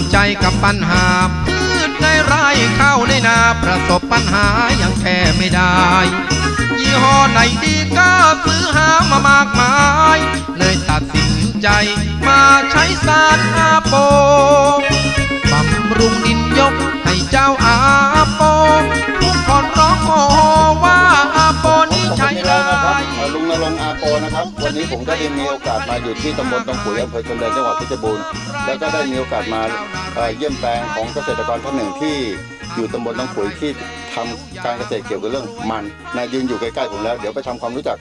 มใจกับปัญหาพืชในไร่ข้าวในนาประสบปัญหายังแก้ไม่ได้ ยี่ห้อไหนดีก็ซื้อหามามากมาย เลยตัดสินใจมาใช้สารอาโปบำรุงดินยกให้เจ้าอา นะครับวันนี้ผมก็ได้มีโอกาสมาอยู่ที่ตำบลตองขุยอำเภอชนแดนจังหวัดเพชรบูรณ์แล้วก็ได้มีโอกาสมาเอ่อเยี่ยมแปลงของเกษตรกรท่านหนึ่งที่อยู่ตำบลตองขุยที่ทำการเกษตรเกี่ยวกับเรื่องมันนายยืนอยู่ใกล้ๆผมแล้วเดี๋ยวไปทำความรู้จัก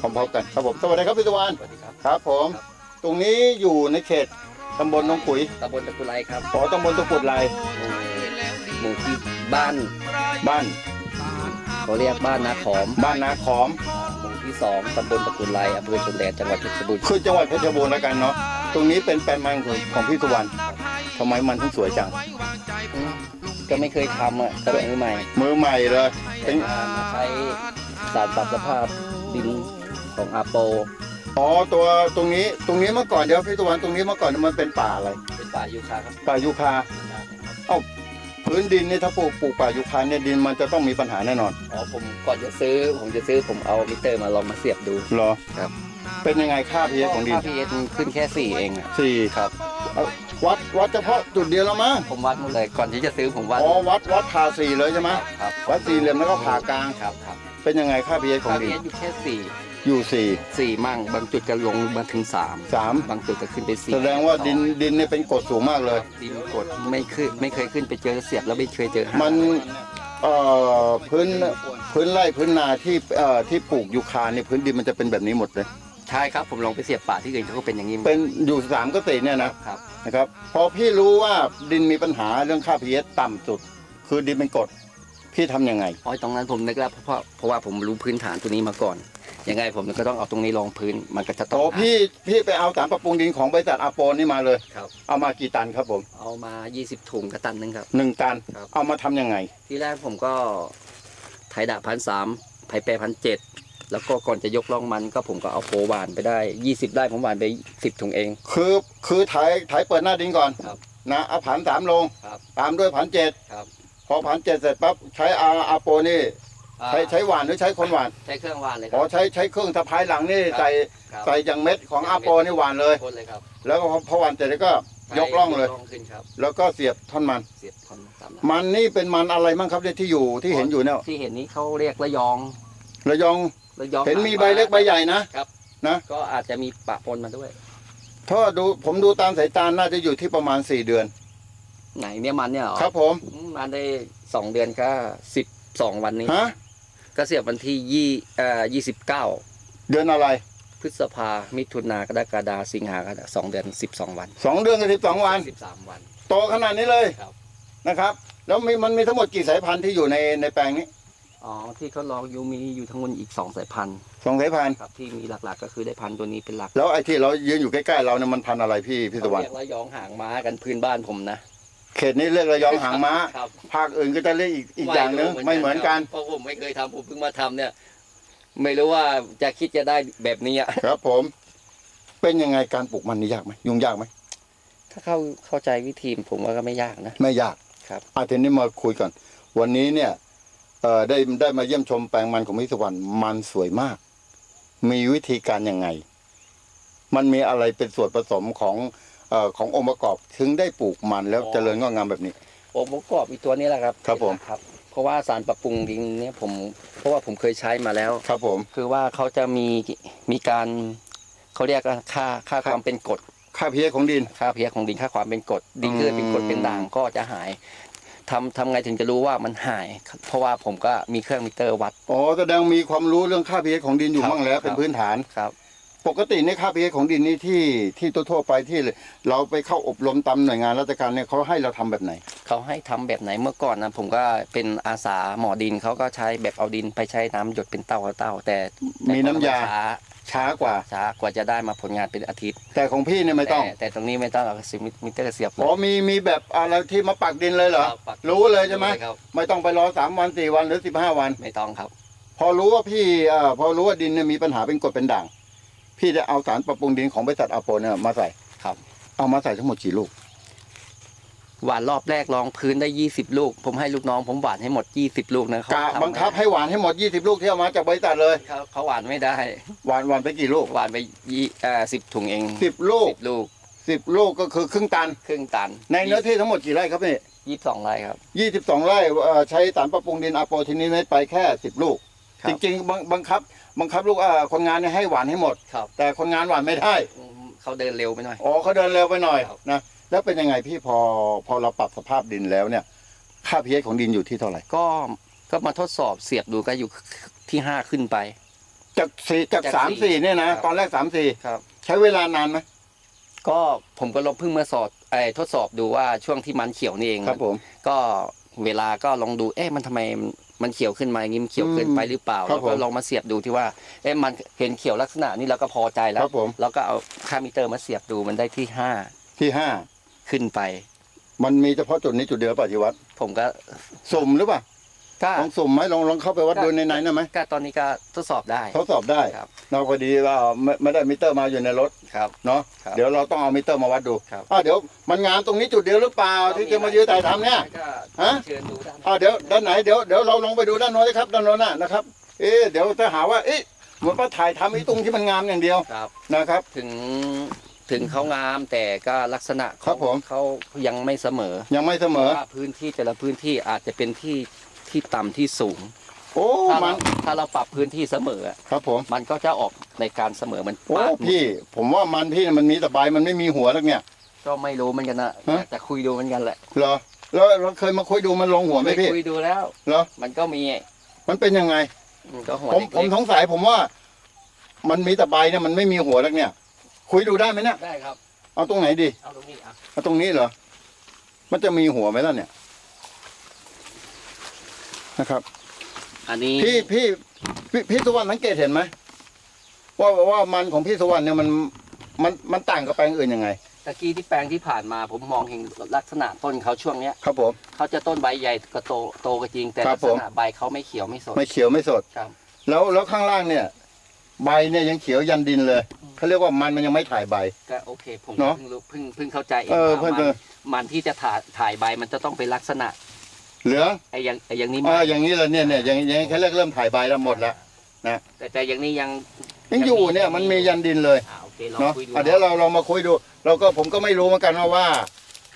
พร้อมๆกันครับผมสวัสดีครับพี่ตะวันสวัสดีครับครับผม ตรงนี้อยู่ในเขตตำบลตองขุยตำบลตะกุไรครับขอตำบลตะกุดลายหมู่หมู่ที่บ้านบ้านเขาเรียกบ้านนาขอม บ้านนาขอมหมู่ ที่สองตำบลตะกุไรอำเภอชนแดนจังหวัดเพชรบูรณ์คือจังหวัดเพชรบูรณ์แล้วกันเนาะตรงนี้เป็นแปลงมันของของพี่ตะวันทำไมมันถึงสวยจัง อืมก็ไม่เคยทำอะก็เป็นมือใหม่มือใหม่เลยแต่มามาใช้สารปรับสภาพดินของอาโป อ๋อตัวตรงนี้ตรงนี้เมื่อก่อนเดี๋ยวพี่ตะวันตรงนี้เมื่อก่อนมันเป็นป่าอะไรเป็นป่ายูคาครับป่ายูคา พื้นดินนี่ถ้าปลูกปลูกป่ายูคาเนี่ยดินมันจะต้องมีปัญหาแน่นอนอ๋อผมก่อนจะซื้อผมจะซื้อผมเอามิเตอร์มาลองมาเสียบดู เหรอครับ เป็นยังไงค่าพีเอของดินค่าพีเอสขึ้นแค่สี่เองอะสี่ครับ เอาวัดวัดเฉพาะจุดเดียวแล้วมั้งผมวัดหมดเลยก่อนที่จะซื้อผมวัดอ๋อวัดวัดผ่าสี่เลยใช่ไหมครับวัดสี่เหลี่ยมแล้วก็ผ่ากลาง ครับครับเป็นยังไงค่าพีเอของค่าดิพีนเอสอยู่แค่สี่ อยู่สี่ สี่มั่ง บางจุดก็ลงมาถึงสามสาม บางจุดก็ขึ้นไปสี่แสดงว่าดินดินเนี่ยเป็นกรดสูงมากเลย ดินกดไม่ขึ้นไม่เคยขึ้นไปเจอเสียบแล้วไม่เคยเจอหามันเอ่อพื้นพื้นไร่พื้นนาที่เอ่อที่ปลูกยูคาเนี่ยพื้นดินมันจะเป็นแบบนี้หมดเลย ใช่ครับผมลองไปเสียบป่าที่อื่นเขาก็เป็นอย่างนี้หมดเป็นอยู่สามเกษตรเนี่ยนะ ครับ นะครับพอพี่รู้ว่าดินมีปัญหาเรื่องค่า pH ต่ำสุด คือดินเป็นกรดพี่ทำยังไง อ๋อตรงนั้นผมนึกแล้วเพราะเพราะว่าผมรู้พื้นฐานตัวนี้มาก่อน ยังไงผมก็ต้องเอาตรงนี้รองพื้นมันก็จะต้อโอ้งพี่พี่ไปเอาสารปรับปรุงดินของบริษัทอาโปนนี่มาเลย ครับ เอามากี่ตันครับผมเอามา 20 ถุงกระตันหนึงครับ หนึ่งตัน ครับ เอามาทำยังไง ที่แรกผมก็ไถดาพันสามไผ่แปรพันเจ็ดแล้วก็ก่อนจะยกล่องมันก็ผมก็เอาโฟหวานไปได้ 20 ได้ผมหวานไป 10 ถุงเอง คือคือถ่ายถ่ายเปิดหน้าดินก่อนครับนะเอาผันสามลง ครับตามด้วยผันเจ็ดครับ พอผันเจ็ดเสร็จปั๊บใช้อาอาโปนี่ ใช้ใช้หวานหรือใช้คนหวานใช้เครื่องหวานเลยคอ๋อรับ ใช้ใช้เครื่องสะพายหลังนี่ครับ ใส่ครับใส่อย่างเม็ดของอาโปนี่หวานเลยคนเลยครับแล้วก็พอพอหวานเสร็จแล้วก็ยกล่องเลยกล่องขึ้นครับแล้วก็เสียบท่อนมัน เสียบคนตามหลังมันนี่เป็นมันอะไรมั่งครับเนี่ยที่อยู่ที่เห็นอยู่เนี่ยที่เห็นนี้เขาเรียกระยองระยองระยองเห็นมีใบเล็กใบใหญ่นะ ก็อาจจะมีปะปนมาด้วย ถ้าดูผมดูตามสายตาน่าจะอยู่ที่ประมาณ 4 เดือน ไหนเนี่ยมันเนี่ยเหรอครับผม อืมมันได้สองเดือนก็สิบสองวันนี้ฮะ ก็เสียบวันที่ยี่เอ่อยี่สิบเก้าเดือนอะไรพฤษภามิถุนากรกฎาสิงหาก็สองเดือนสิบสองวัน2เดือนกับ12วันสิบสามวัน โตขนาดนี้เลยครับ นะครับ แล้วมีมันมีทั้งหมดกี่สายพันธุ์ที่อยู่ในในแปลงนี้อ๋อที่เขาลองอยู่มีอยู่ทั้งหมดอีกสองสายพันธุ์สองสายพันธุ์ครับที่มีหลักๆ ก็คือได้พันธุ์ตัวนี้เป็นหลักแล้วไอ้ที่เรายืนอยู่ใกล้ๆเราเนี่ยมันพันธุ์อะไรพี่พี่ตะเขาวัน เรียกระยองหางม้ากันพื้นบ้านผมนะ เขตนี้เรียกระยองหางม้า ครับภาคอื่นก็จะเรียกอีกอีกอย่างหนึงไม่เหมือนกัน เพราะผมไม่เคยทำผมเพิ่งมาทำเนี่ย ไม่รู้ว่าจะคิดจะได้แบบนี้อะครับผม เป็นยังไงการปลูกมันนี่ยากไหมยุ่งยากไหมถ้าเข้าเข้าใจวิธีผมว่าก็ไม่ยากนะ ไม่ยากครับ อาทีนี้มาคุยก่อน วันนี้เนี่ยเอ่อได้ได้มาเยี่ยมชมแปลงมันของพิศวรรณมันสวยมาก มีวิธีการยังไง มันมีอะไรเป็นส่วนผสมของ เอ่อขององค์ประกอบถึงได้ปลูกมันแล้วเจริญงอกงามแบบนี้ องค์ประกอบอีกตัวนี้แหละครับครับผม ครับ เพราะว่าสารปรับปรุงดินเนี่ยผมเพราะว่าผมเคยใช้มาแล้ว ครับผม คือว่าเขาจะมีมีการเขาเรียกว่าค่าค่าครับ ความเป็นกรดค่าพีเอของดิน ค่าเพียของดินค่าความเป็นกรดดินเกิดเป็นกรดอืมเป็นด่างก็จะหายทำทำไงถึงจะรู้ว่ามันหาย เพราะว่าผมก็มีเครื่องมิเตอร์วัด อ๋อแสดงมีความรู้เรื่องค่าพีเอของดินอยู่ครับบ้างแล้วครับเป็นพื้นฐาน ครับ ปกติในค่าพีเอของดินนี่ที่ที่ทั่วๆไปที่เราไปเข้าอบรมตามหน่วยงานราชการเนี่ยเขาให้เราทำแบบไหนเขาให้ทำแบบไหนเมื่อก่อนนะผมก็เป็นอาสาหมอดินเขาก็ใช้แบบเอาดินไปใช้น้ำหยดเป็นเต้าเต้าแต่มีน้ำยาช้าช้ากว่าช้ากว่าจะได้มาผลงานเป็นอาทิตย์ แต่ของพี่เนี่ยไม่ต้อง แต่แต่ตรงนี้ไม่ต้องเอาซิมิเตอร์เสียบเลอ๋อยมีมีแบบอะไรที่มาปักดินเลยเหรอครับปักรู้เลยใช่ไหมครับไม่ต้องไปรอสามวันสี่วันหรือสิบห้าวันไม่ต้องครับ พอรู้ว่าพี่เอ่อพอรู้ว่าดินเนี่ยมีปัญหาเป็นกรดเป็นด่าง พี่จะเอาสารปรับปรุงดินของบริษัทอาโปเนี่ยมาใส่ครับ เอามาใส่ทั้งหมดกี่ลูก หวานรอบแรกรองพื้นได้20ลูก ผมให้ลูกน้องผมหวานให้หมด20ลูกนะเขากะทำบังคับให้หวานให้หมด 20 ลูกที่เอามาจากบริษัทเลย เขาเขาหวานไม่ได้ หวานหวานไปกี่ลูกหวานไปยี่เอ่อสิบถุงเอง10ลูกสิบลูก10ลูกก็คือครึ่งตัน ครึ่งตันในเนื้อที่ทั้งหมดกี่ไร่ครับนี่ยี่สิบสองไร่ครับ22ไร่เอ่อใช้สารปรับปรุงดินอะโปรทีนี้เม็ดไปแค่10ลูก ครับ จริงๆบังบังคับบังคับลูกเอ่อคนงานเนี่ยให้หวานให้หมด ครับแต่คนงานหวานไม่ได้อืมเขาเดินเร็วไปหน่อย อ๋อเขาเดินเร็วไปหน่อยครับ นะแล้วเป็นยังไงพี่พอพอเราปรับสภาพดินแล้วเนี่ย ค่า pH ของดินอยู่ที่เท่าไหร่ก็ก็มาทดสอบเสียบดูก็อยู่ที่ห้าขึ้นไป จากสี่จากจากสามสี่สี่เนี่ยนะ ครับ ตอนแรกสามสี่ครับ ใช้เวลานานไหมก็ผมก็ลองเพิ่งมาสอบไอ้ทดสอบดูว่าช่วงที่มันเขียวนี่เอง ครับผม ก็เวลาก็ลองดู เอ๊ะมันทำไม มันเขียวขึ้นมาอย่างนี้มันเขียวเกินไปหรือเปล่าครับแล้วก็ผมลองมาเสียบดูที่ว่าเอ๊ะมันเห็นเขียวลักษณะนี้เราก็พอใจแล้ควรับผมแล้วก็เอาค่ามิเตอร์มาเสียบดูมันได้ที่ห้าที่ห้าขึ้นไป มันมีเฉพาะจุดนี้จุดเดียวป่ะที่วัดผมก็สุ่มหรือเปล่า ก็ลองสุ่มไหมลองลองเข้าไปวัดดูในไหนนะไหมก็ตอนนี้ก็ทดสอบได้ทดสอบได้ครับเราพอดีว่าไม่ไม่ได้มิเตอร์มาอยู่ในรถครับเนาะครับเดี๋ยวเราต้องเอามิเตอร์มาวัดดูครับอ่าเดี๋ยวมันงามตรงนี้จุดเดียวหรือเปล่าที่จะมายืนถ่ายทำเนี่ยฮะเชิญดูได้อ่าเดี๋ยวด้านไหนเดี๋ยวเดี๋ยวเราลองไปดูด้านโน้นนะครับด้านโน้นน่ะนะครับ เอ๊ะเดี๋ยวจะหาว่าเอ๊ะเหมือนว่าถ่ายทำไอ้ตรงที่มันงามอย่างเดียวครับนะครับ ถึงถึงเขางามแต่ก็ลักษณะครับผมเขายังไม่เสมอ ยังไม่เสมอพราะว่าพื้นที่แต่ละพื้นที่อาจจะเป็นที่ ที่ต่ำที่สูงโอ้ถ้ามัเรานถ้าเราปรับพื้นที่เสมออะครับผม มันก็จะออกในการเสมอมันโอ้ปาดพี่ ผมว่ามันพี่น่ะมันมีแต่ใบมันไม่มีหัวแล้วเนี่ย ก็ไม่รู้เหมือนกันนะฮะ แต่คุยดูเหมือนกันแหละเหรอแล้วเราเคยมาคุยดูมันลงหัวไหมพี่คุยดูแล้ว เหรอมันก็มีมันเป็นยังไงอืมก็หัวผมเล็กๆผมสงสัยผมว่า มันมีแต่ใบเนี่ยมันไม่มีหัวแล้วเนี่ย คุยดูได้ไหมเนี่ยได้ครับเอาตรงไหนดีเอาตรงนี้อะเอาตรงนี้เหรอมันจะมีหัวไหมล่ะเนี่ย นะครับ อันนี้พี่พี่พี่พี่สุวรรณสังเกตเห็นไหมว่าว่ามันของพี่สุวรรณเนี่ยมันมันมันต่างกับแปลงอื่นยังไง ตะกี้ที่แปลงที่ผ่านมาผมมองเห็นลักษณะต้นเขาช่วงเนี้ยครับผม เขาจะต้นใบใหญ่ก็โตโตก็จริงแต่ครัลับกผษม ณะใบเขาไม่เขียวไม่สดไม่เขียวไม่สด ครับ แล้วแล้วข้างล่างเนี่ย ใบเนี่ยยังเขียวยันดินเลยเขาเรียกว่ามันมันยังไม่ถ่ายใบ ก็โอเคผมเนอะเพิ่งรู้เพิ่งเพิ่งเข้าใจเองเออว่าเพื่อนมันมันที่จะถ่ายถ่ายใบมันจะต้องเป็นลักษณะ เหลืองไอ้อย่างไอ้อย่างนี้อ่าอย่างนี้เลยเนี่ยเนี่ยอย่างอย่างนี้เขาเรียกเริ่มถ่ายใบแล้วหมดแล้วแต่แต่อย่างนี้ยังยังอยู่เนี่ยมันมียันดินเลยอ่าโอเคลองเนาะคุยดูอะเดี๋ยวเราเรามาคุยดู เราก็ผมก็ไม่รู้เหมือนกันว่าว่า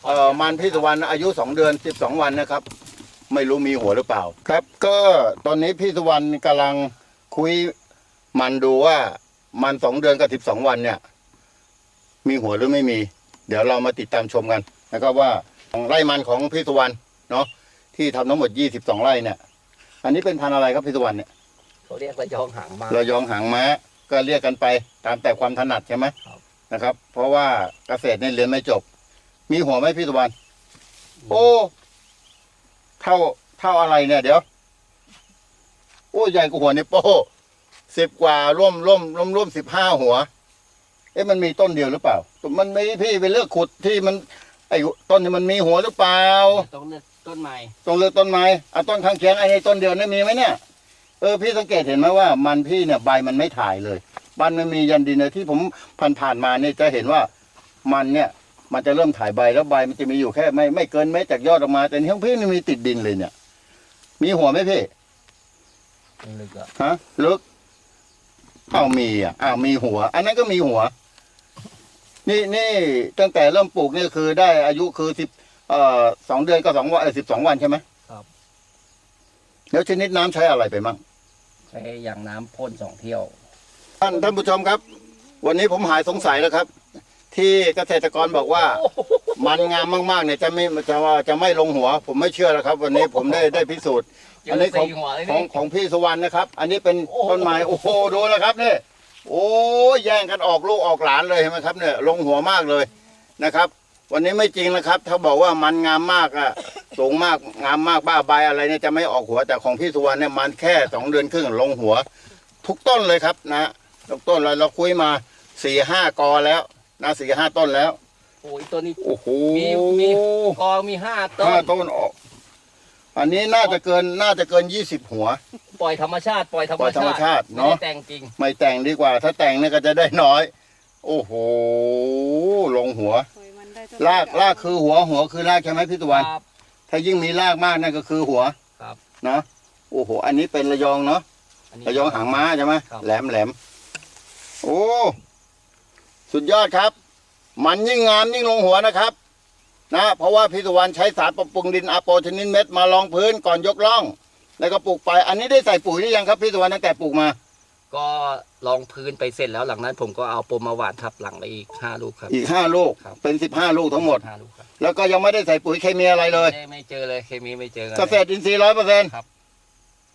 เอ่อมันพี่สุวรรณอายุสองเดือนสิบสองวันนะครับ ไม่รู้มีหัวหรือเปล่า ครับก็ตอนนี้พี่สุวรรณกำลังคุยมันดูว่ามันสองเดือนกับสิบสองวันเนี่ย มีหัวหรือไม่มี เดี๋ยวเรามาติดตามชมกันนะครับว่าของไร่มันของพี่สุวรรณเนาะ ที่ทำทั้งหมดยี่สิบสองไร่เนี่ย อันนี้เป็นพันธุ์อะไรครับพี่สุวรรณเนี่ยเขาเรียกระยองหางมา ระยองหางม้าก็เรียกกันไปตามแต่ความถนัดใช่ไหมครับ นะครับ เพราะว่าเกษตรเนี่ยเรียนไม่จบ มีหัวไหมพี่สุวรรณโอ้เท่าเท่าอะไรเนี่ย เดี๋ยว โอ้ใหญ่กว่าหัวในวโป้สิบกว่าร่วมร่วมร่วมร่วมสิบห้าหัว เอ๊ะมันมีต้นเดียวหรือเปล่า มันไม่พี่ไปเลือกขุดที่มัน ไอ้ต้นนี้มันมีหัวหรือเปล่า ต้องเลือก ต้นใหม่ตรงเลือกต้นไม้เอาต้นข้างเคียงไอ้นี่ต้นเดียวนี่มีไหมเนี่ยเออพี่สังเกตเห็นไหมว่ามันพี่เนี่ยใบมันไม่ถ่ายเลยใบมันมียันดินเลยที่ผมผ่านผ่านๆมาเนี่ยจะเห็นว่ามันเนี่ยมันจะเริ่มถ่ายใบแล้วใบมันจะมีอยู่แค่ไม่ไม่เกินเมตรจากยอดออกมา แต่นี่ของพี่นี่มีติดดินเลยเนี่ย มีหัวไหมพี่ลึกอะฮะลึกอ้าวมีอะอ้าวมีหัว อันนั้นก็มีหัว นี่นี่ตั้งแต่เริ่มปลูกนี่คือได้อายุคือสิบ เอ่อสองเดือนก็สองวันสิบสองวันใช่ไหมครับ แล้วชนิดน้ำใช้อะไรไปมั่ง ใช้อย่างน้ำพ่นสองเที่ยว ท่านท่านผู้ชมครับ วันนี้ผมหายสงสัยแล้วครับ ที่เกษตรกรบอกว่า มันงามมากๆเนี่ยจะไม่จะว่าจะไม่ลงหัว ผมไม่เชื่อแล้วครับ วันนี้ผมได้ได้พิสูจน์ อันนี้ของหัวเลยของของพี่สุวรรณนะครับ อันนี้เป็นต้นไม้โอ้โหดูนะครับเนี่ยโอ้ยแย่งกันออกลูกออกหลานเลยเห็นไหมครับเนี่ยลงหัวมากเลยนะครับ วันนี้ไม่จริงนะครับ ถ้าบอกว่ามันงามมากอะสูงมากงามมากบ้าใบอะไรเนี่ยจะไม่ออกหัวแต่ของพี่สุวรรณเนี่ยมันแค่สองเดือนครึ่งลงหัว ทุกต้นเลยครับนะทุกต้นเลยเราคุยมาสี่ห้ากอแล้วนะสี่ห้าต้นแล้วโอ้ยตัวนี้โอ้โหมีมีกอมีห้าต้ห้านต้นออก อันนี้น่าจะเกินน่าจะเกินยี่สิบหัว ปล่อยธรรมชาติปล่อยธรรปล่อยธรรมชาติเนอะไม่ได้แต่งจริงไม่แต่งดีกว่า ถ้าแต่งเนี่ยก็จะได้น้อย โอ้โหลงหัว ปล่อยมันได้รากรากคือหัวหัวคือรากใช่ไหมพี่สุวรรณครับ ถ้ายิ่งมีรากมากนั่นก็คือหัวครับนะโอ้โห อันนี้เป็นระยองเนาะอันนี้ ระยองหางม้าใช่ไหมครับ แหลมแหลมโอ้สุดยอดครับ มันยิ่งงามยิ่งลงหัวนะครับ นะ เพราะว่าพี่สุวรรณใช้สารปรับปรุงดินอาโปชนิดเม็ดมารองพื้นก่อนยกล่อง แล้วก็ปลูกไป อันนี้ได้ใส่ปุ๋ยหรือยังครับพี่สุวรรณตั้งแต่ปลูกมา ก็ลองพื้นไปเสร็จแล้วหลังนั้น ผมก็เอาปมมาหว่านทับหลังไปอีกห้าลูกครับ อีกห้าลูกครับ เป็นสิบห้าลูกทั้งหมด ห้าลูกครับแล้วก็ยังไม่ได้ใส่ปุ๋ยเคมีอะไรเลย ไม่ไม่เจอเลยเคมีไม่เจอกันเกษตรอินทรีย์ร้อยเปอร์เซ็นต์ครับ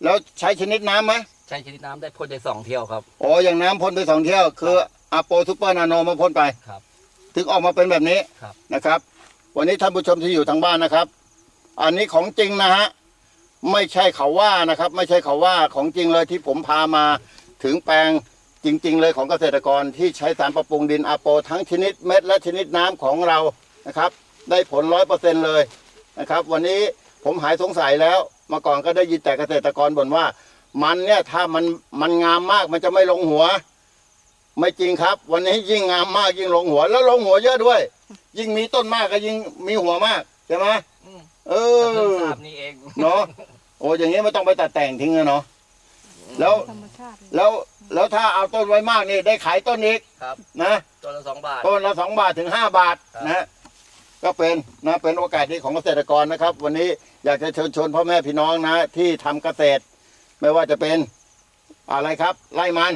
แล้วใช้ชนิดน้ำไหมใช้ชนิดน้ำได้พ่นได้สองเที่ยวครับ อ๋ออย่างน้ำพ่นไปสองเที่ยวคืออาโปซูเปอร์นาโนมาพ่นไป ครับ ถึงออกมาเป็นแบบนี้ครับ นะครับ วันนี้ท่านผู้ชมที่อยู่ทางบ้านนะครับ อันนี้ของจริงนะฮะ ไม่ใช่เขาว่านะครับ ไม่ใช่เขาว่าของจริงเลยที่ผมพามา ถึงแปลงจริง ๆ เลยของเกษตรกรที่ใช้สารปรับปรุงดินอาโป ทั้งชนิดเม็ดและชนิดน้ำของเรานะครับ ได้ผลร้อยเปอร์เซ็นเลยนะครับ วันนี้ผมหายสงสัยแล้วเมาก่อนก็ได้ยินแต่เกษตรกรบ่นว่า มันเนี่ยถ้ามันมันงามมากมันจะไม่ลงหัว ไม่จริงครับ วันนี้ยิ่งงามมากยิ่งลงหัว แล้วลงหัวเยอะด้วย ยิ่งมีต้นมากก็ยิ่งมีหัวมากใช่ไหมอืมเอเพิ่งอทราบนี่เองเนาะโอ้อย่างนี้ไม่ต้องไปตัดแต่งทิ้งเลยเนาะแล้ว ธรรมชาติเลยแล้วแล้วถ้าเอาต้นไว้มากนี่ได้ขายต้นอีกครับ นะตัวละสองบาท ต้นละสองบาทถึงห้าบาทครับ นะก็เป็นนะเป็นโอกาสดีของเกษตรกรนะครับ วันนี้อยากจะเชิญชวนพ่อแม่พี่น้องนะ ที่ทำเกษตร ไม่ว่าจะเป็นอะไรครับไร่มัน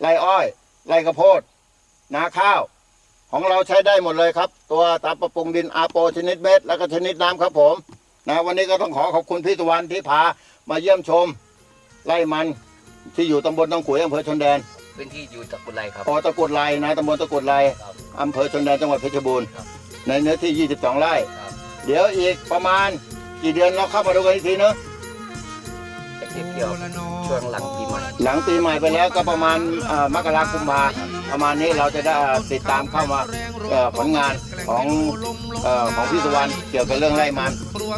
ไร่อ้อยไร่กระโพด นาข้าว ของเราใช้ได้หมดเลยครับ ตัวตาปรับปรุงดินอาโปชนิดเม็ดแล้วก็ชนิดน้ำครับผม นะวันนี้ก็ต้องขอขอบคุณพี่ตะวันที่พามาเยี่ยมชมไร่มัน ที่อยู่ตำบลตองขุยอำเภอชนแดนพื้นที่อยู่ตะกุไรครับอตะกรุดไลนะตำบลตะกรุดไลครับ อำเภอชนแดนจังหวัดเพชรบูรณ์ครับ ในเนื้อที่ 22 ไร่ ครับเดี๋ยวอีกประมาณกี่เดือนเราเข้ามาดูกันอีกทีเนอะจะเก็บเกี่ยวช่วงหลังปีใหม่หลังปีใหม่ไปแล้วก็ประมาณเอ่อมกราคมกุมภาประมาณนี้เราจะได้ติดตามเข้ามาเอ่อผลงาน ของเอ่อของพี่สุวรรณเกี่ยวกับเรื่องไร่มัน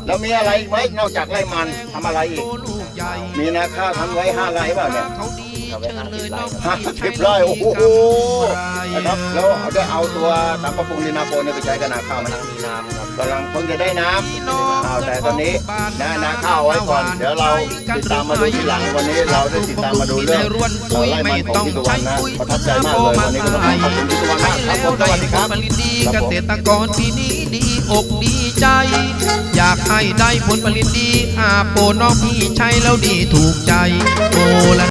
แล้วมีอะไรอีกไหมนอกจากไร่มันทำอะไรอีกมีนาข้าวทำไว้ห้าไร่เปล่าเนี่ย ทำไว้ห้าสิบไร่ครับห้าสิบไร่โอ้โหนะครับแล้วได้เอาตัวตามปรับปรุงดินาโปนเนี่ยไปใช้กับนาข้าวไหมกำลังมีน้ำครับกำลังเพิ่งจะได้น้ำเอาแต่ตอนนี้นะนาข้าวไว้ก่อน เดี๋ยวเราติดตามมาดูทีหลังวันนี้เราได้ติดตามมาดูเรื่องเอ่อไร่มันของพี่สุวรรณนะประทับใจมากเลยวันนี้ก็ต้องขอบคุณพี่สุวรรณมากครับผมสวัสดีครับผลิตดีครับเกผมษตรกรปีนี้ดีอกดีใจ อยากให้ได้ผลผลิตดีอาโปน้องพี่ใช้แล้วดีถูกใจโอละ